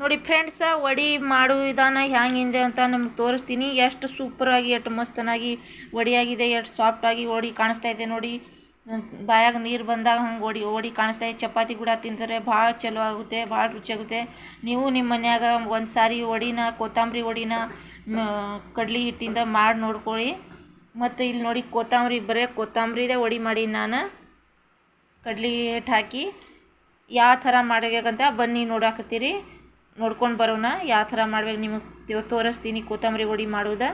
ನೋಡಿ ಫ್ರೆಂಡ್ಸ ವಡಿ ಮಾಡೋ ವಿಧಾನ ಹ್ಯಾಂಗಿದೆ ಅಂತ ನಿಮ್ಗೆ ತೋರಿಸ್ತೀನಿ. ಎಷ್ಟು ಸೂಪರಾಗಿ ಎಷ್ಟು ಮಸ್ತನಾಗಿ ವಡಿಯಾಗಿದೆ, ಎಷ್ಟು ಸಾಫ್ಟಾಗಿ ವಡಿ ಕಾಣಿಸ್ತಾ ಇದೆ ನೋಡಿ. ಬಾಯಾಗ ನೀರು ಬಂದಾಗ ಹಂಗೆ ಓಡಿ ಓಡಿ ಕಾಣಿಸ್ತಾ ಇದೆ. ಚಪಾತಿ ಕೂಡ ತಿಂದರೆ ಭಾಳ ಚಲೋ ಆಗುತ್ತೆ, ಭಾಳ ರುಚಿಯಾಗುತ್ತೆ ನೀವು ನಿಮ್ಮ ಮನ್ಯಾಗ ಒಂದು ಸಾರಿ ಒಡಿನ ಕೊತ್ತಂಬರಿ ಒಡಿನ ಕಡ್ಲಿ ಹಿಟ್ಟಿಂದ ಮಾಡಿ ನೋಡ್ಕೊಳ್ಳಿ. ಮತ್ತು ಇಲ್ಲಿ ನೋಡಿ ಕೊತ್ತಂಬರಿ, ಬರೀ ಕೊತ್ತಂಬರಿದೇ ಒಡಿ ಮಾಡಿ ನಾನು. ಕಡ್ಲಿ ಹಿಟ್ಟು ಹಾಕಿ. ಯಾವ ಥರ ಮಾಡ್ಬೇಕಂತ ಬನ್ನಿ ನೋಡಾಕತ್ತೀರಿ. ನೋಡ್ಕೊಂಡು ಬರೋಣ. ಯಾವ ಥರ ಮಾಡ್ಬೇಕು ನಿಮಗೆ ತೋರಿಸ್ತೀನಿ. ಕೊತ್ತಂಬರಿ ಹೊಡಿ ಮಾಡೋದ.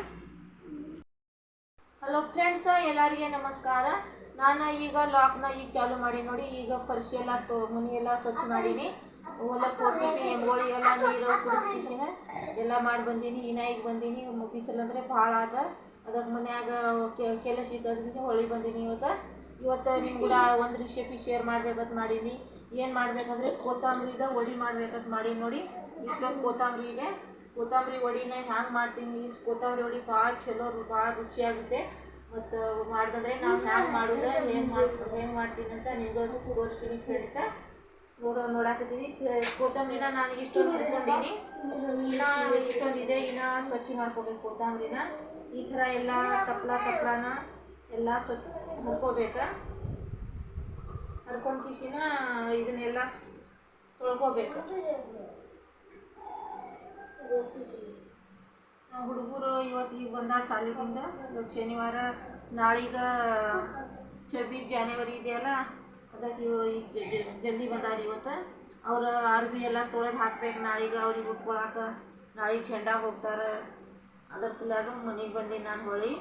ಹಲೋ ಫ್ರೆಂಡ್ಸ ಎಲ್ಲರಿಗೆ ನಮಸ್ಕಾರ. ನಾನು ಈಗ ಲಾಕ್ನ ಈಗ ಚಾಲು ಮಾಡಿ ನೋಡಿ, ಈಗ ಪರಿಶಿ ಎಲ್ಲ ತೋ ಮನೆಯೆಲ್ಲ ಸ್ವಚ್ಛ ಮಾಡೀನಿ. ಹೊಲಕ್ಕೆ ಎಂಗೋಳಿ ಎಲ್ಲ ನೀರು, ಕುಡಿಸ್ಕಿಸಿನ. ಎಲ್ಲ ಮಾಡಿ ಬಂದೀನಿ. ಇನ್ನ ಈಗ ಬಂದೀನಿ. ಬಿಸಿಲು ಅಂದರೆ ಭಾಳ ಆದ. ಅದಕ್ಕೆ ಮನ್ಯಾಗ ಕೆಲಸ ಇದ್ದದಕ್ಕೆ ಹೊಳಿ ಬಂದೀನಿ ಇವತ್ತು. ಇವತ್ತು ನಿಮ್ಗೆ ಕೂಡ ಒಂದು ರೆಸಿಪಿ ಶೇರ್ ಮಾಡ್ಬೇಕಂತ ಮಾಡೀನಿ. ಏನು ಮಾಡ್ಬೇಕಂದ್ರೆ ಕೊತ್ತಂಬರಿದ ಒಡಿ ಮಾಡ್ಬೇಕಂತ ಮಾಡಿ ನೋಡಿ. ಇಷ್ಟೊಂದು ಕೊತ್ತಂಬರಿ ಇದೆ. ಕೊತ್ತಂಬರಿ ವಡಿನ ಹ್ಯಾಂಗೆ ಮಾಡ್ತೀನಿ? ಕೊತ್ತಂಬರಿ ವಡಿ ಭಾಳ ಚಲೋ, ಭಾಳ ರುಚಿಯಾಗುತ್ತೆ. ಮತ್ತು ಮಾಡಿದ್ರೆ ನಾವು ಹ್ಯಾಂಗೆ ಮಾಡೋದು ಹೆಂಗೆ ಮಾಡಿ ಹೆಂಗೆ ಮಾಡ್ತೀನಿ ಅಂತ ನಿಮ್ಗೆ ತೋರಿಸ್ತೀನಿ ಫ್ರೆಂಡ್ಸ ನೋಡೋ, ನೋಡಾಕತ್ತೀನಿ. ಕೊತ್ತಂಬರಿನ ನಾನು ಇಷ್ಟೊಂದು ಹಿಡ್ಕೊಂಡೀನಿ ಇನ್ನೂ ಇಷ್ಟೊಂದಿದೆ ಇನ್ನೂ ಸ್ವಚ್ಛ ಮಾಡ್ಕೋಬೇಕು ಕೊತ್ತಂಬರಿನ. ಈ ಥರ ಎಲ್ಲ ತಪ್ಲ ತಪ್ಲಾನ ಎಲ್ಲ ಸ್ವಚ್ಛ ಹರ್ಕೋಬೇಕು. ಹರ್ಕೊಂಡು ಕಿಸಿನ ಇದನ್ನೆಲ್ಲ ತೊಳ್ಕೊಬೇಕು. ಹುಡುಗರು ಇವತ್ತು ಈಗ ಬಂದಾರ ಸಾಲಿದಿಂದ, ಇವತ್ತು ಶನಿವಾರ, ನಾಳೀಗ ಛಬ್ಬೀಸ್ ಜಾನ್ವರಿ ಇದೆಯಲ್ಲ ಅದಕ್ಕೆ ಈಗ ಜಲ್ದಿ ಬಂದಾರ ಇವತ್ತು. ಅವ್ರ ಅರ್ಬಿ ಎಲ್ಲ ತೊಳೆದು ಹಾಕ್ಬೇಕು, ನಾಳೀಗ ಅವ್ರಿಗೆ ಉಟ್ಕೊಳಕ್ಕೆ ನಾಳೆಗೆ ಚೆಂಡ ಹೋಗ್ತಾರೆ. ಅದರ ಸಲುವಾಗ ಮನೆಗೆ ಬಂದೀನಿ ನಾನು ಹೊಳಿ.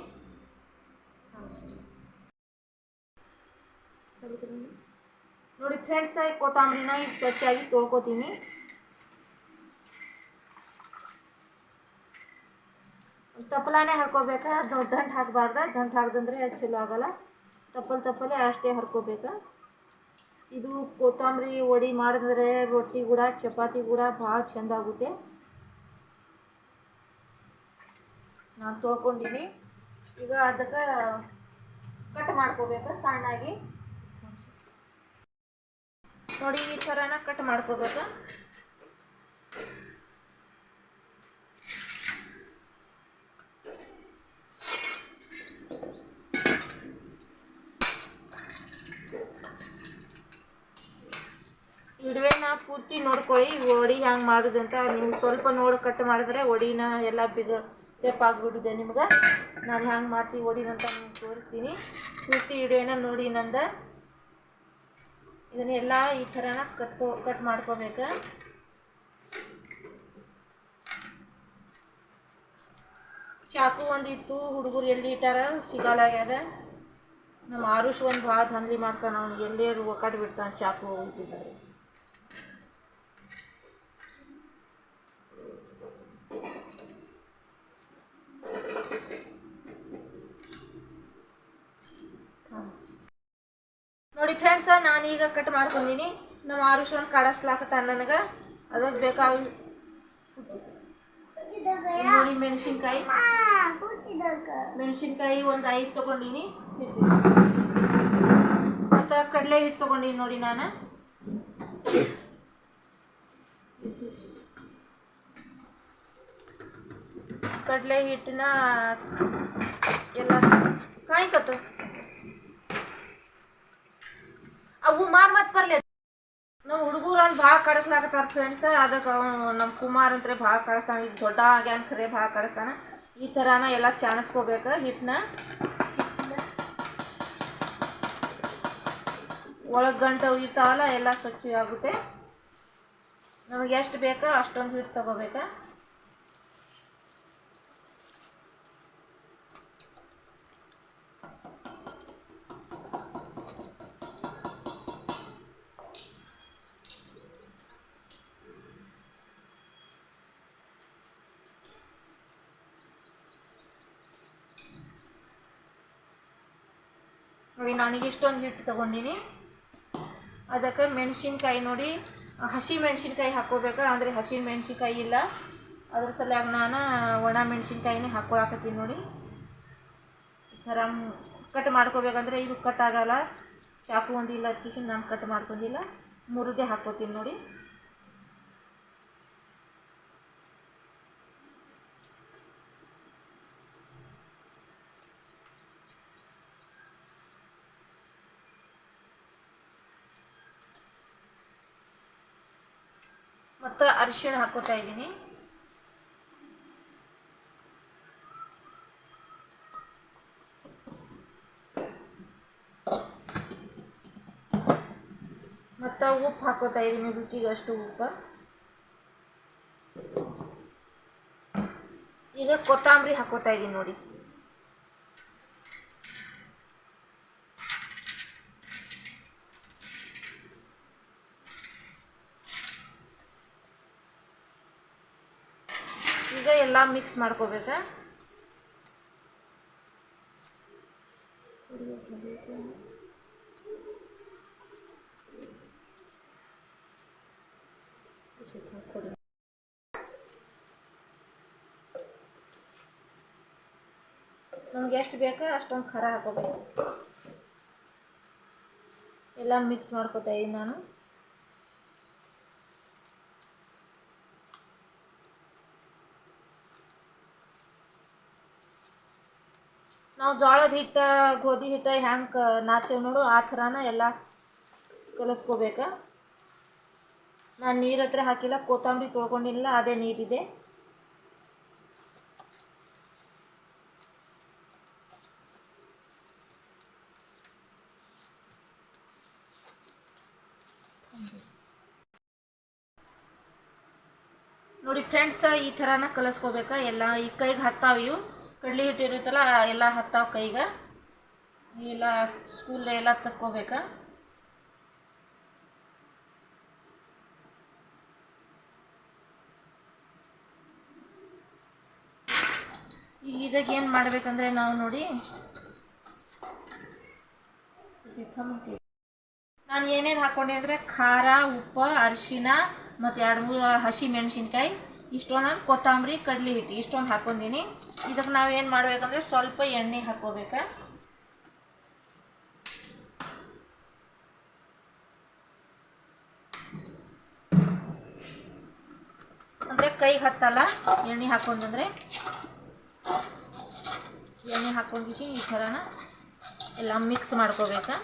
ನೋಡಿ ಫ್ರೆಂಡ್ಸ್ ಕೊತ್ತಂಬರಿನ ಈಗ ಸ್ವಚ್ಛಾಗಿ ತೊಳ್ಕೊತೀನಿ. ತಪ್ಪಲಾನೇ ಹರ್ಕೋಬೇಕಾ ದಂಟು ಹಾಕಬಾರ್ದ. ದಂಟು ಹಾಕ್ದಂದ್ರೆ ಚಲೋ ಆಗಲ್ಲ. ತಪ್ಪಲ್ ತಪ್ಪಲೆ ಅಷ್ಟೇ ಹರ್ಕೋಬೇಕು. ಇದು ಕೊತ್ತಂಬರಿ ಒಡಿ ಮಾಡಿದ್ರೆ ರೊಟ್ಟಿ ಕೂಡ, ಚಪಾತಿ ಕೂಡ ಭಾಳ ಚೆಂದ ಆಗುತ್ತೆ. ನಾನು ತೊಳ್ಕೊಂಡಿನಿ. ಈಗ ಅದಕ್ಕೆ ಕಟ್ ಮಾಡ್ಕೋಬೇಕು ಸಣ್ಣಾಗಿ. ನೋಡಿ ಈ ಥರನ ಕಟ್ ಮಾಡ್ಕೋಬೇಕು. ಪೂರ್ತಿ ನೋಡ್ಕೊಳ್ಳಿ ಒಡಿ ಹ್ಯಾಂಗೆ ಮಾಡೋದಂತ ನೀವು ಸ್ವಲ್ಪ ನೋಡಿ ಕಟ್ ಮಾಡಿದ್ರೆ ವಡಿನ ಎಲ್ಲ ಬಿಗ ಆಗಿಬಿಟ್ಟಿದೆ ನಿಮ್ಗೆ. ನಾನು ಹ್ಯಾಂಗೆ ಮಾಡ್ತೀವಿ ವಡಿನ ಅಂತ ನಿಮ್ಗೆ ತೋರಿಸ್ತೀನಿ. ಪೂರ್ತಿ ಇಡೇನ ನೋಡಿ ನಂದ. ಇದನ್ನೆಲ್ಲ ಈ ಥರನ ಕಟ್ಕೋ, ಕಟ್ ಮಾಡ್ಕೋಬೇಕು. ಚಾಕು ಒಂದಿತ್ತು, ಹುಡುಗರು ಎಲ್ಲಿ ಇಟ್ಟಾರ ಸಿಗಲಾಗ್ಯದ ನಮ್ಮ ಆರುಷ್ ಒಂದು ಭಾಳ ದಂಧೆ ಮಾಡ್ತಾನೆ ಅವ್ನಿಗೆ. ಎಲ್ಲೇ ಒಕ್ಕಟ್ಟು ಬಿಡ್ತಾನೆ ಚಾಕು ಇದ್ದಿದ್ದಾರೆ ನೋಡಿ ಫ್ರೆಂಡ್ಸ ಈಗ ಕಟ್ ಮಾಡ್ಕೊಂಡೀನಿ. ನಮ್ಮ ಆರುಷನ್ ಕಾಡಿಸ್ಲಾಕತ್ತ ನನಗೆ. ಅದಕ್ಕೆ ಬೇಕಾಗ ನೋಡಿ ಮೆಣಸಿನ್ಕಾಯಿ. ಮೆಣಸಿನ್ಕಾಯಿ ಒಂದು ಐದು ತೊಗೊಂಡೀನಿ. ಮತ್ತು ಕಡಲೆ ಹಿಟ್ಟು ತೊಗೊಂಡೀನಿ ನೋಡಿ ನಾನು. ಕಡಲೆ ಹಿಟ್ಟನ್ನ ಎಲ್ಲ ಕಾಯ್ಕತ್ತು ಅವು ಮಾರ್ ಮತ್ತೆ ಬರ್ಲಿ. ನಮ್ಮ ಹುಡುಗರು ಅಂತ ಭಾಳ ಕಳಿಸ್ಲಾಕತ್ತಾರ ಫ್ರೆಂಡ್ಸ್ ಅದಕ್ಕೆ ನಮ್ಮ ಕುಮಾರ್ ಅಂತ ಭಾಳ ಕಳಿಸ್ತಾನೆ ಈಗ ದೊಡ್ಡ ಆಗ್ಯಾನ ಖರೆ ಭಾಳ ಕಳಿಸ್ತಾನೆ ಈ ಥರನ ಎಲ್ಲ ಚಾಣಿಸ್ಕೋಬೇಕು ಹಿಟ್ಟನ್ನ ಒಳಗೆ ಗಂಟೆ ಉಯ್ತಾವಲ್ಲ, ಎಲ್ಲ ಸ್ವಚ್ಛ ಆಗುತ್ತೆ. ನಮಗೆ ಎಷ್ಟು ಬೇಕೋ ಅಷ್ಟೊಂದು ಹಿಟ್ಟು ತಗೋಬೇಕು? ನೋಡಿ ನನಗೆ ಇಷ್ಟೊಂದು ಹಿಟ್ಟು ತೊಗೊಂಡಿನಿ. ಅದಕ್ಕೆ ಮೆಣಸಿನ್ಕಾಯಿ ನೋಡಿ, ಹಸಿ ಮೆಣಸಿನ್ಕಾಯಿ ಹಾಕೋಬೇಕು? ಅಂದರೆ ಹಸಿ ಮೆಣಸಿನ್ಕಾಯಿ ಇಲ್ಲ. ಅದ್ರ ಸಲುವಾಗ ನಾನು ಒಣ ಮೆಣಸಿನ್ಕಾಯಿನೇ ಹಾಕ್ಕೊಳಕತ್ತೀನಿ ನೋಡಿ. ಈ ಥರ ಕಟ್ ಮಾಡ್ಕೋಬೇಕಂದ್ರೆ ಇದು ಕಟ್ ಆಗೋಲ್ಲ. ಚಾಕು ಒಂದಿಲ್ಲ ಅದಕ್ಕೆ ನಾನು ಕಟ್ ಮಾಡ್ಕೊಂಡಿಲ್ಲ. ಮುರಿದೇ ಹಾಕೋತೀನಿ ನೋಡಿ. ಮತ್ತು ಅರಿಶಿಣ ಹಾಕೋತಾ ಇದ್ದೀನಿ. ಮತ್ತು ಉಪ್ಪು ಹಾಕೋತಾ ಇದ್ದೀನಿ ರುಚಿಗೆ ಅಷ್ಟು ಉಪ್ಪು. ಈಗ ಕೊತ್ತಂಬರಿ ಹಾಕೋತಾ ಇದ್ದೀನಿ ನೋಡಿ. ಈಗ ಎಲ್ಲ ಮಿಕ್ಸ್ ಮಾಡ್ಕೋಬೇಕಾ ನಮ್ಗೆ ಎಷ್ಟು ಬೇಕೋ ಅಷ್ಟೊಂದು ಖಾರ ಹಾಕೋಬೇಕು ಎಲ್ಲ ಮಿಕ್ಸ್ ಮಾಡ್ಕೊತಾ ಇದ್ದೀನಿ ನಾನು ನಾವು ಜೋಳದ ಹಿಟ್ಟು, ಗೋಧಿ ಹಿಟ್ಟು ಹೆಂಗೆ ನಾದ್ತೇವೆ ನೋಡು, ಆ ಥರನ ಎಲ್ಲ ಕಲಿಸ್ಕೋಬೇಕು. ನಾನು ನೀರು ಹತ್ರ ಹಾಕಿಲ್ಲ, ಕೊತ್ತಂಬರಿ ತೊಳ್ಕೊಂಡಿಲ್ಲ, ಅದೇ ನೀರಿದೆ. ನೋಡಿ ಫ್ರೆಂಡ್ಸ್ ಈ ಥರನ ಕಲಿಸ್ಕೋಬೇಕು. ಎಲ್ಲ ಈ ಕೈಗೆ ಹತ್ತಾವ ಇವು. ಕಡ್ಲೆ ಹಿಟ್ಟು ಇರುತ್ತಲ್ಲ, ಎಲ್ಲ ಹತ್ತಾವ ಕೈಗೆ. ಎಲ್ಲ ಸ್ಕೂಲ್ ಎಲ್ಲ ತಕ್ಕೋಬೇಕ. ಈಗ ಇದಾಗ ಏನು ಮಾಡ್ಬೇಕಂದ್ರೆ ನಾವು ನೋಡಿ. ನಾನು ಏನೇನು ಹಾಕ್ಕೊಂಡೆ ಅಂದರೆ ಖಾರ, ಉಪ್ಪು, ಅರಿಶಿನ, ಮತ್ತು ಎರಡು ಮೂರು ಹಸಿ ಮೆಣಸಿನ್ಕಾಯಿ. ಇಷ್ಟೊಂದು ಕೊತ್ತಂಬರಿ, ಕಡಲೆ ಹಿಟ್ಟು, ಇಷ್ಟೊಂದು ಹಾಕ್ಕೊಂಡೀನಿ ಇದಕ್ಕೆ ನಾವು ಏನು ಮಾಡಬೇಕಂದ್ರೆ ಸ್ವಲ್ಪ ಎಣ್ಣೆ ಹಾಕ್ಕೋಬೇಕಾ ಅಂದರೆ ಕೈಗೆ ಹತ್ತಲ್ಲ, ಎಣ್ಣೆ ಹಾಕೊಂಡಂದ್ರೆ ಎಣ್ಣೆ ಹಾಕೊಂಡಿಸಿ ಈ ಥರನ ಎಲ್ಲ ಮಿಕ್ಸ್ ಮಾಡ್ಕೋಬೇಕು.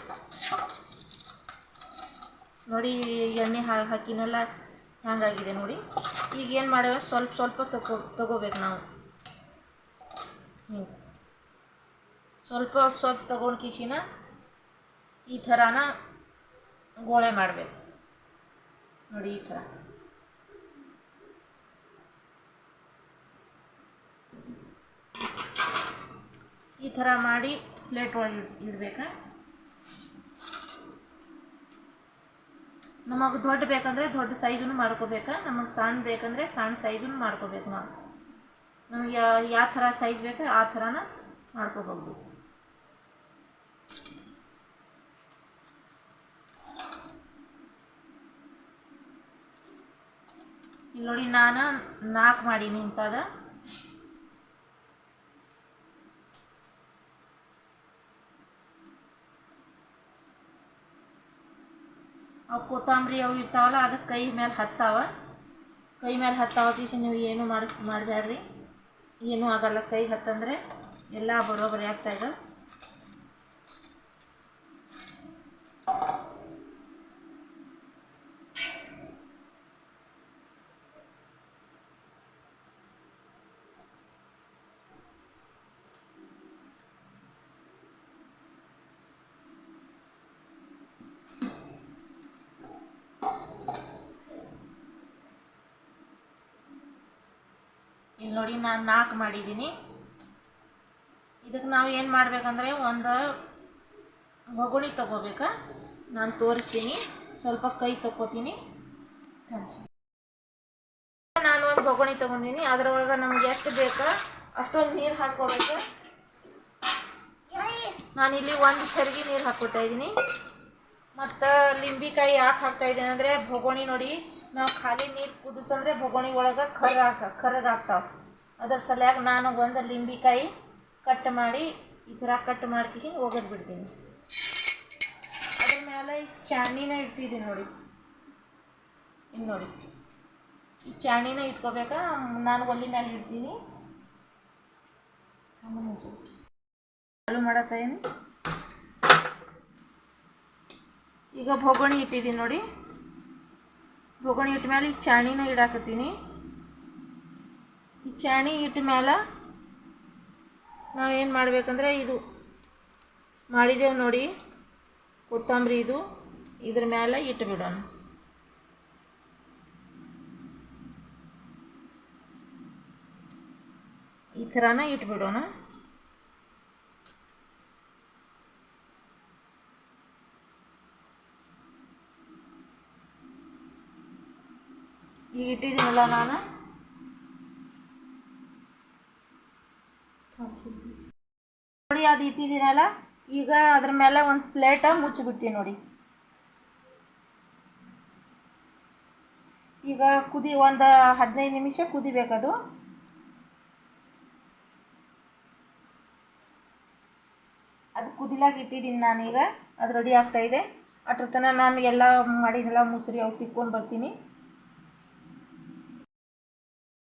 ನೋಡಿ ಎಣ್ಣೆ ಹಾಕಿನೆಲ್ಲ. ಹ್ಯಾಂಗಾಗಿದೆ ನೋಡಿ. ಈಗ ಏನು ಮಾಡೇವೆ ಸ್ವಲ್ಪ ಸ್ವಲ್ಪ ತಗೋ ತಗೋಬೇಕು ನಾವು. ಹಿಂಗೆ. ಸ್ವಲ್ಪ ಸ್ವಲ್ಪ ತಗೊಂಡು ಕಿಶಿನ ಈ ಥರನ ಗೋಳೆ ಮಾಡಬೇಕು. ನೋಡಿ ಈ ಥರ. ಈ ಥರ ಮಾಡಿ ಪ್ಲೇಟ್ ಒಳಗೆ ಇಡಬೇಕಾ? ನಮಗೆ ದೊಡ್ಡ ಬೇಕಂದರೆ ದೊಡ್ಡ ಸೈಜನ್ನು ಮಾಡ್ಕೋಬೇಕು, ನಮಗೆ ಸಣ್ಣ ಬೇಕಂದರೆ ಸಣ್ಣ ಸೈಜನ್ನು ಮಾಡ್ಕೋಬೇಕು ನಾವು. ನಮಗೆ ಯಾವ ಥರ ಸೈಜ್ ಬೇಕೋ ಆ ಥರನ ಮಾಡ್ಕೋಬಹುದು. ಇಲ್ಲಿ ನೋಡಿ ನಾನು ನಾಲ್ಕು ಮಾಡೀನಿ ಇಂಥದ ಅವು ಕೊತ್ತಂಬರಿ ಅವು ಇರ್ತಾವಲ್ಲ ಅದಕ್ಕೆ ಕೈ ಮೇಲೆ ಹತ್ತಾವ. ಕೈ ಮೇಲೆ ಹತ್ತಾವ ತೀಸಿ ನೀವು ಏನು ಮಾಡಿ ಮಾಡಬೇಡ್ರಿ ಏನೂ ಆಗಲ್ಲ, ಕೈ ಹತ್ತಂದರೆ ಎಲ್ಲ ಬರೋಬ್ಬರಿ ಆಗ್ತಾಯಿದೆ ಇಲ್ಲಿ ನೋಡಿ ನಾನು ನಾಲ್ಕು ಮಾಡಿದ್ದೀನಿ. ಇದಕ್ಕೆ ನಾವು ಏನು ಮಾಡಬೇಕಂದ್ರೆ ಒಂದು ಒಗುಣಿ ತೊಗೋಬೇಕಾ? ನಾನು ತೋರಿಸ್ತೀನಿ. ಸ್ವಲ್ಪ ಕೈ ತಗೋತೀನಿ ನಾನು ಒಂದು ಬೊಗಣಿ ತೊಗೊಂಡಿನಿ. ಅದರೊಳಗೆ ನಮ್ಗೆ ಎಷ್ಟು ಬೇಕಾ? ಅಷ್ಟೊಂದು ನೀರು ಹಾಕ್ಕೋಬೇಕು? ನಾನಿಲ್ಲಿ ಒಂದು ಸರಿಗೆ ನೀರು ಹಾಕ್ಕೊತಾ ಇದ್ದೀನಿ. ಮತ್ತು ಲಿಂಬಿಕಾಯಿ ಯಾಕೆ ಹಾಕ್ತಾ ಇದ್ದೀನಿ ಅಂದರೆ ಬೊಗೋಣಿ ನೋಡಿ. ನಾವು ಖಾಲಿ ನೀರು ಕುದಿಸಂದ್ರೆ ಬೊಗೋಣಿ ಒಳಗೆ ಕರ್ರ ಕರ್ರಗಾಗ್ತಾವೆ ಅದ್ರ ಸಲುವಾಗಿ ನಾನು ಒಂದು ಲಿಂಬಿಕಾಯಿ ಕಟ್ ಮಾಡಿ, ಈ ಥರ ಕಟ್ ಮಾಡ್ಕಿಸಿ ಒಗದು ಬಿಡ್ತೀನಿ. ಅದ್ರ ಮೇಲೆ ಈ ಚಾಣಿನ ಇಡ್ತಿದ್ದೀನಿ ನೋಡಿ. ಇನ್ನು ನೋಡಿ. ಈ ಚಾಣಿನ ಇಟ್ಕೋಬೇಕಾ, ನಾನು ಒಲಿ ಮೇಲೆ ಇಡ್ತೀನಿ. ಚಾಲು ಮಾಡತ್ತೇನು ಈಗ ಬೊಗಣಿ ಇಟ್ಟಿದ್ದೀನಿ ನೋಡಿ. ಭೋಗಣಿ ಇಟ್ಟ ಮೇಲೆ ಈ ಚಾಣಿನ ಇಡಾಕತ್ತೀನಿ. ಚಾಣಿ ಇಟ್ಟ ಮೇಲೆ ನಾವೇನು ಮಾಡಬೇಕಂದ್ರೆ ಇದು ಮಾಡಿದೆವು ನೋಡಿ, ಕೊತ್ತಂಬರಿ ಇದು, ಇದ್ರ ಮೇಲೆ ಇಟ್ಟು ಬಿಡೋಣ. ಈ ಥರನ ಇಟ್ಬಿಡೋಣ ಈಗ ಇಟ್ಟಿದ್ದೀನಲ್ಲ ನಾನು? ನೋಡಿ ಅದು ಇಟ್ಟಿದ್ದೀನಲ್ಲ, ಈಗ ಅದ್ರ ಮೇಲೆ ಒಂದು ಪ್ಲೇಟ ಮುಚ್ಚಿಬಿಡ್ತೀನಿ ನೋಡಿ. ಈಗ ಕುದಿ ಒಂದು ಹದಿನೈದು ನಿಮಿಷ ಕುದಿಬೇಕದು. ಅದು ಕುದಿಲಾಗಿ ಇಟ್ಟಿದ್ದೀನಿ ನಾನೀಗ ಅದು ರೆಡಿ ಆಗ್ತಾ ಇದೆ. ಅದ್ರ ತನಕ ನಾನು ಎಲ್ಲ ಮಾಡಿದೆಲ್ಲ ಮುಸುರಿ ಅವು ತಿಕ್ಕೊಂಡು ಬರ್ತೀನಿ.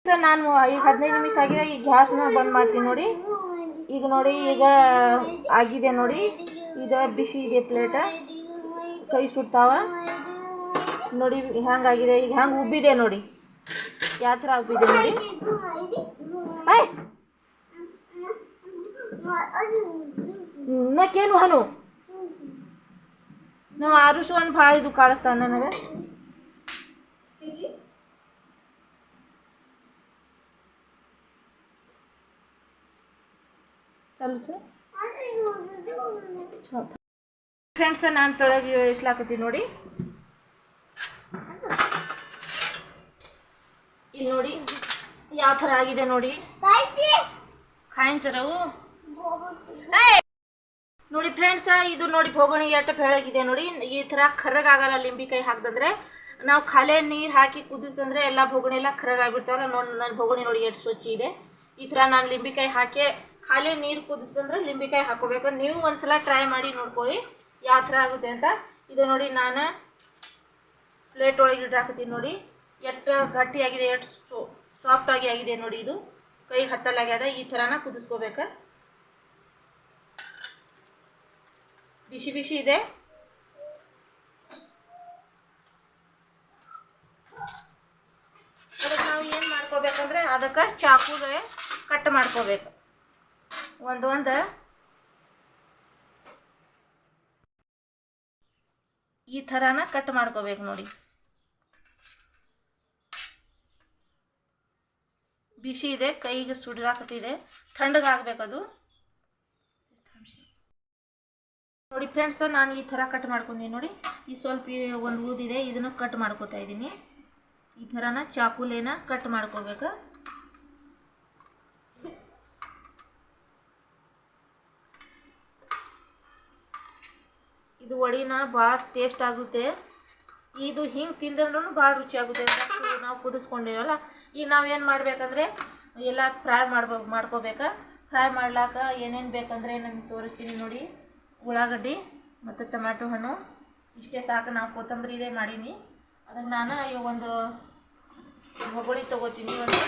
ಸರ್ ನಾನು ಈಗ ಹದಿನೈದು ನಿಮಿಷ ಆಗಿದೆ. ಈ ಗ್ಯಾಸ್ನ ಬಂದ್ ಮಾಡ್ತೀನಿ ನೋಡಿ. ಈಗ ನೋಡಿ, ಈಗ ಆಗಿದೆ ನೋಡಿ. ಇದು ಬಿಸಿ ಇದೆ ಪ್ಲೇಟ ಕೈ ಸುಡ್ತಾವ. ನೋಡಿ ಹ್ಯಾಂಗಾಗಿದೆ ಈಗ ಹ್ಯಾಂಗೆ ಉಬ್ಬಿದೆ ನೋಡಿ. ಯಾವ ಥರ ಉಬ್ಬಿದೆ ನೋಡಿ. ನಕ್ಕೇನು ಹನು? ನಮ್ಮ ಆರುಷು ಒಂದು ಭಾಳ ಇದು ಕಾಣಿಸ್ತಾನೆ ನನಗೆ. ಚಾಲು. ಸರ್ ಫ್ರೆಂಡ್ಸ್ ನಾನು ತೊಳಗೆ ಇಳಿಸ್ಲಾಕತ್ತೀನಿ ನೋಡಿ. ಇಲ್ಲಿ ನೋಡಿ ಯಾವ ಥರ ಆಗಿದೆ ನೋಡಿ. ಕಾಯಿಂಚರವು ನೋಡಿ ಫ್ರೆಂಡ್ಸ ಇದು ನೋಡಿ ಭೋಗಣಿ ಎಷ್ಟು ಬೆಳಗಿದೆ ನೋಡಿ. ಈ ಥರ ಕರ್ರಗಾಗಲ್ಲ ಲಿಂಬಿಕಾಯಿ ಹಾಕ್ದಂದ್ರೆ. ನಾವು ಖಾಲಿ ನೀರು ಹಾಕಿ ಕುದಿಸ್ತಂದ್ರೆ ಎಲ್ಲ ಭೋಗಣಿ ಎಲ್ಲ ಕರ್ರಗಾಗ್ಬಿಡ್ತಾವಲ್ಲ ನೋಡಿ ನನ್ನ ಭೋಗಣಿ ನೋಡಿ ಎಷ್ಟು ಸ್ವಚ್ಛ ಇದೆ. ಈ ಥರ ನಾನು ಲಿಂಬಿಕಾಯಿ ಹಾಕಿ ಖಾಲಿ ನೀರು ಕುದಿಸಿದ್ರೆ ಲಿಂಬಿಕಾಯಿ ಹಾಕೋಬೇಕು. ನೀವು ಒಂದ್ಸಲ ಟ್ರೈ ಮಾಡಿ ನೋಡ್ಕೊಳ್ಳಿ. ಯಾವ ಥರ ಆಗುತ್ತೆ ಅಂತ. ಇದು ನೋಡಿ ನಾನು ಪ್ಲೇಟ್ ಒಳಗೆ ಇಟ್ಟಾಕತ್ತೀನಿ ನೋಡಿ. ಎಷ್ಟು ಗಟ್ಟಿಯಾಗಿದೆ ಎಷ್ಟು ಸೋ ಸಾಫ್ಟಾಗಿ ಆಗಿದೆ ನೋಡಿ ಇದು. ಕೈ ಹತ್ತಲಾಗ್ಯದ ಈ ಥರನ ಕುದಿಸ್ಕೋಬೇಕು. ಬಿಸಿ ಬಿಸಿ ಇದೆ. ಅದಕ್ಕೆ ನಾವು ಏನು ಮಾಡ್ಕೋಬೇಕಂದ್ರೆ ಅದಕ್ಕೆ ಚಾಕುಗೆ ಕಟ್ ಮಾಡ್ಕೋಬೇಕು. ಒಂದು ಒಂದು. ಈ ಥರನ ಕಟ್ ಮಾಡ್ಕೋಬೇಕು ನೋಡಿ. ಬಿಸಿ ಇದೆ, ಕೈಗೆ ಸುಡಾಕತ್ತಿದೆ ತಣ್ಣಗಾಗಬೇಕದು ನೋಡಿ ಫ್ರೆಂಡ್ಸ್, ನಾನು ಈ ಥರ ಕಟ್ ಮಾಡ್ಕೊಂಡಿನಿ ನೋಡಿ. ಈ ಸ್ವಲ್ಪ ಒಂದು ಉಳಿದಿದೆ ಇದನ್ನು ಕಟ್ ಮಾಡ್ಕೋತಾ ಇದ್ದೀನಿ. ಈ ಥರನ ಚಾಕುಲೇನ ಕಟ್ ಮಾಡ್ಕೋಬೇಕು. ಇದು ವಡಿನ ಭಾಳ ಟೇಸ್ಟ್ ಆಗುತ್ತೆ. ಇದು ಹಿಂಗೆ ತಿಂದ್ರೂ ಭಾಳ ರುಚಿ ಆಗುತ್ತೆ ಮತ್ತು ನಾವು ಕುದಿಸ್ಕೊಂಡಿರಲ್ಲ ಈಗ ನಾವೇನು ಮಾಡಬೇಕಂದ್ರೆ ಎಲ್ಲ ಫ್ರೈ ಮಾಡ್ಬ, ಮಾಡ್ಕೋಬೇಕಾ. ಫ್ರೈ ಮಾಡ್ಲಾಕ ಏನೇನು ಬೇಕಂದ್ರೆ ನಮ್ಗೆ ತೋರಿಸ್ತೀನಿ ನೋಡಿ. ಉಳ್ಳಾಗಡ್ಡಿ ಮತ್ತು ಟೊಮ್ಯಾಟೊ ಹಣ್ಣು. ಇಷ್ಟೇ ಸಾಕು, ನಾವು ಕೊತ್ತಂಬರಿ ಇದೇ ಮಾಡೀನಿ. ಅದಕ್ಕೆ ನಾನು ಒಂದು ಹೊಗಳಿ ತೊಗೋತೀನಿ ಒಂದು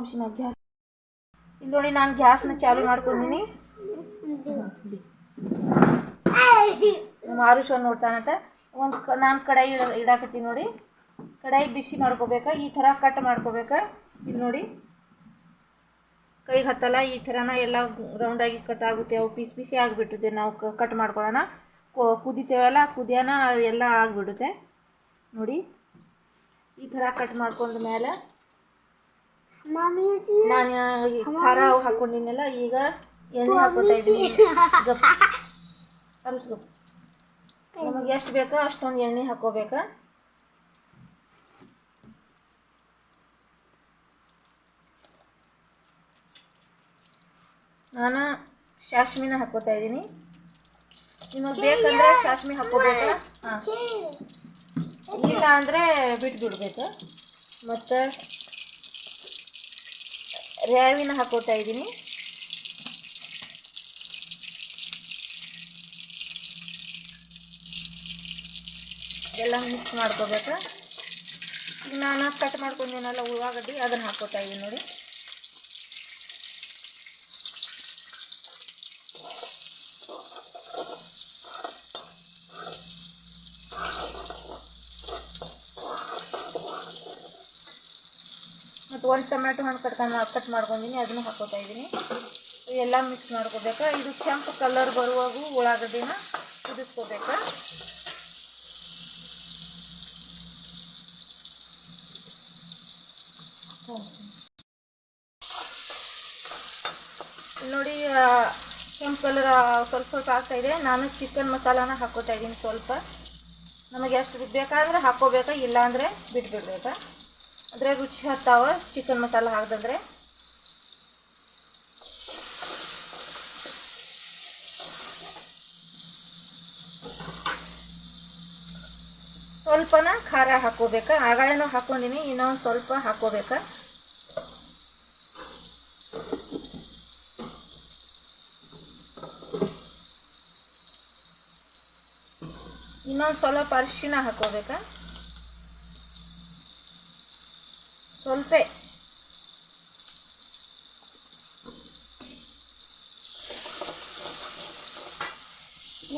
ಥಾಮ್ಸಿನ ಗ್ಯಾಸ್. ಇಲ್ಲಿ ನೋಡಿ ನಾನು ಗ್ಯಾಸ್ನ ಚಾಲು ಮಾಡ್ಕೊಂಡಿನಿ ಮಾರುಷ ನೋಡ್ತಾನಂತ. ಒಂದು ನಾನು ಕಡಾಯಿ ಇಡ- ಇಡಾಕತ್ತೀನಿ ನೋಡಿ. ಕಡಾಯಿ ಬಿಸಿ ಮಾಡ್ಕೋಬೇಕಾ, ಈ ಥರ ಕಟ್ ಮಾಡ್ಕೋಬೇಕಾ. ಇಲ್ಲಿ ನೋಡಿ. ಕೈಗೆ ಹತ್ತಲ್ಲ, ಈ ಥರನ ಎಲ್ಲ ರೌಂಡಾಗಿ ಕಟ್ ಆಗುತ್ತೆ. ಅವು ಪೀಸ್ ಪೀಸಿ ಆಗಿಬಿಟ್ಟಿದೆ ನಾವು ಕಟ್ ಮಾಡ್ಕೊಳ್ಳೋಣ. ಕುದಿತೇವಲ್ಲ ಕುದಿಯೋಣ ಎಲ್ಲ ಆಗಿಬಿಡುತ್ತೆ. ನೋಡಿ. ಈ ಥರ ಕಟ್ ಮಾಡ್ಕೊಂಡ ಮೇಲೆ ನಾನು ಖಾರ ಹಾಕೊಂಡಿನಲ್ಲ ಈಗ ಎಣ್ಣೆ ಹಾಕೋತಾ ಇದ್ದೀನಿ. ಗಪ್. ನಮಗೆ ಎಷ್ಟು ಬೇಕೋ ಅಷ್ಟೊಂದು ಎಣ್ಣೆ ಹಾಕೋಬೇಕು ನಾನು ಸಾಸ್ಮಿನ ಹಾಕೋತಾ ಇದ್ದೀನಿ. ನಿಮಗೆ ಬೇಕಂದ್ರೆ ಸಾಸ್ಮಿ ಹಾಕೋಬೇಕು ಹಾಂ. ಇಲ್ಲ ಅಂದರೆ ಬಿಟ್ಬಿಡ್ಬೇಕು. ಮತ್ತು ರ್ಯಾವಿನ ಹಾಕೋತಾ ಇದ್ದೀನಿ. ಎಲ್ಲ ಮಿಕ್ಸ್ ಮಾಡ್ಕೋಬೇಕು? ಈಗ ನಾನು ಕಟ್ ಮಾಡ್ಕೊಂಡಿನಲ್ಲ, ಉಳ್ಳಾಗಡ್ಡಿ ಅದನ್ನು ಹಾಕೋತಾ ಇದ್ದೀನಿ ನೋಡಿ. ಮತ್ತು ಒಂದು ಟೊಮ್ಯಾಟೊ ಹಣ್ಣು ಕಟ್ಕೊಂಡು ಕಟ್ ಮಾಡ್ಕೊಂಡಿನಿ, ಅದನ್ನು ಹಾಕೋತಾ ಇದ್ದೀನಿ. ಎಲ್ಲ ಮಿಕ್ಸ್ ಮಾಡ್ಕೋಬೇಕು? ಇದು ಕೆಂಪು ಕಲರ್ ಬರುವಾಗೂ ಉಳ್ಳಾಗಡ್ಡಿನ ಕುದಿಸ್ಕೋಬೇಕು? ನೋಡಿ ಕೆಂಪು ಕಲರ್ ಸ್ವಲ್ಪ ಸ್ವಲ್ಪ ಆಗ್ತಾ ಇದೆ. ನಾನು ಚಿಕನ್ ಮಸಾಲಾನ ಹಾಕೋತಾ ಇದ್ದೀನಿ ಸ್ವಲ್ಪ. ನಮಗೆ ಎಷ್ಟು ಬೇಕಾದ್ರೆ ಹಾಕೋಬೇಕಾ ಇಲ್ಲ ಅಂದರೆ ಬಿಟ್ಬಿಡ್ಬೇಕಾ? ಅಂದರೆ ರುಚಿ ಹತ್ತಾವ ಚಿಕನ್ ಮಸಾಲ ಹಾಕ್ದಂದ್ರೆ. ಸ್ವಲ್ಪನ ಖಾರ ಹಾಕೋಬೇಕಾ. ಆಗಾಳನೂ ಹಾಕೊಂಡಿನಿ, ಇನ್ನೊಂದು ಸ್ವಲ್ಪ ಹಾಕೋಬೇಕಾ. ಇನ್ನೊಂದು ಸ್ವಲ್ಪ ಅರಿಶಿನ ಹಾಕೋಬೇಕಾ. ಸ್ವಲ್ಪ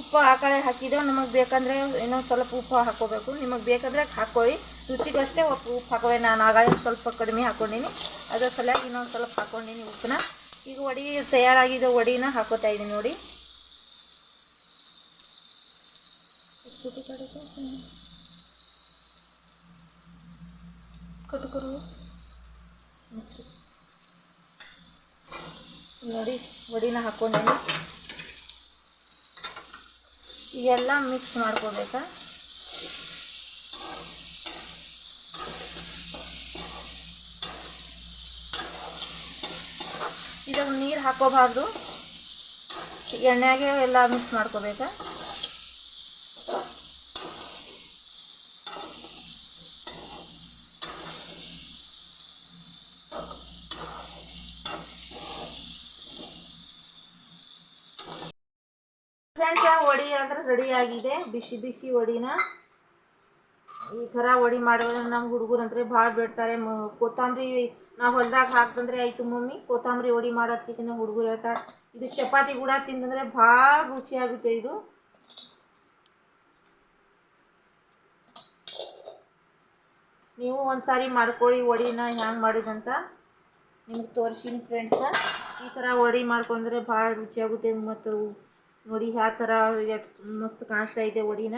ಉಪ್ಪು ಆ ಕಡೆ ನಮಗೆ ಬೇಕಂದರೆ ಇನ್ನೊಂದು ಸ್ವಲ್ಪ ಉಪ್ಪು ಹಾಕೋಬೇಕು. ನಿಮಗೆ ಬೇಕಂದರೆ ಹಾಕ್ಕೊಳ್ಳಿ ರುಚಿಗಷ್ಟೇ ಉಪ್ಪು ಉಪ್ಪು ಹಾಕೋವೆ. ನಾನು ಆಗ ಸ್ವಲ್ಪ ಕಡಿಮೆ ಹಾಕ್ಕೊಂಡಿನಿ ಅದರ ಸಲುವಾಗಿ ಇನ್ನೊಂದು ಸ್ವಲ್ಪ ಹಾಕ್ಕೊಂಡಿನಿ ಉಪ್ಪನ್ನ. ಈಗ ವಡಿ ತಯಾರಾಗಿದ್ದ ವಡಿನ ಹಾಕೋತಾ ಇದ್ದೀನಿ ನೋಡಿ. ಕಟ್ಕರು ನೋಡಿ ವಡಿನ ಹಾಕ್ಕೊಂಡೇನಿ. ಎಲ್ಲ ಮಿಕ್ಸ್ ಮಾಡ್ಕೋಬೇಕಾ? ಇದಾಗ ನೀರು ಹಾಕೋಬಾರ್ದು ಎಣ್ಣೆಗೆ ಎಲ್ಲ ಮಿಕ್ಸ್ ಮಾಡ್ಕೋಬೇಕಾ ಫ್ರೆಂಡ್ಸ್ ವಡಿ ಆಗಿದೆ ಬಿಸಿ ಬಿಸಿ ವಡಿನ. ಈ ಥರ ವಡಿ ಮಾಡೋದ್ರೆ ನಮ್ಮ ಹುಡುಗರಂದ್ರೆ ಭಾಳ ಬಿಡ್ತಾರೆ. ಮ- ಕೊತ್ತಂಬರಿ ನಾವು ಹೊಲ್ದಾಗ ಹಾಕ್ತಂದ್ರೆ ಆಯಿತು ಮಮ್ಮಿ. ಕೊತ್ತಂಬರಿ ವಡಿ ಮಾಡೋದಕ್ಕೆ ಹುಡುಗರು ಹೇಳ್ತಾರೆ. ಇದು ಚಪಾತಿ ಕೂಡ ತಿಂದಂದ್ರೆ ಭಾಳ ರುಚಿಯಾಗುತ್ತೆ ಇದು. ನೀವು ಒಂದ್ಸಾರಿ ಮಾಡ್ಕೊಳ್ಳಿ ವಡಿನ ಹ್ಯಾಂಗೆ ಮಾಡಿದಂತ. ನಿಮ್ಗೆ ತೋರಿಸಿನಿ ಫ್ರೆಂಡ್ಸ ಈ ಥರ ವಡಿ ಮಾಡ್ಕೊಂಡ್ರೆ ಭಾಳ ರುಚಿಯಾಗುತ್ತೆ ಮತ್ತು ನೋಡಿ ಯಾವ ಥರ ಎಷ್ಟು ಮಸ್ತ್ ಕಾಣಿಸ್ತಾ ಇದೆ ವಡಿನ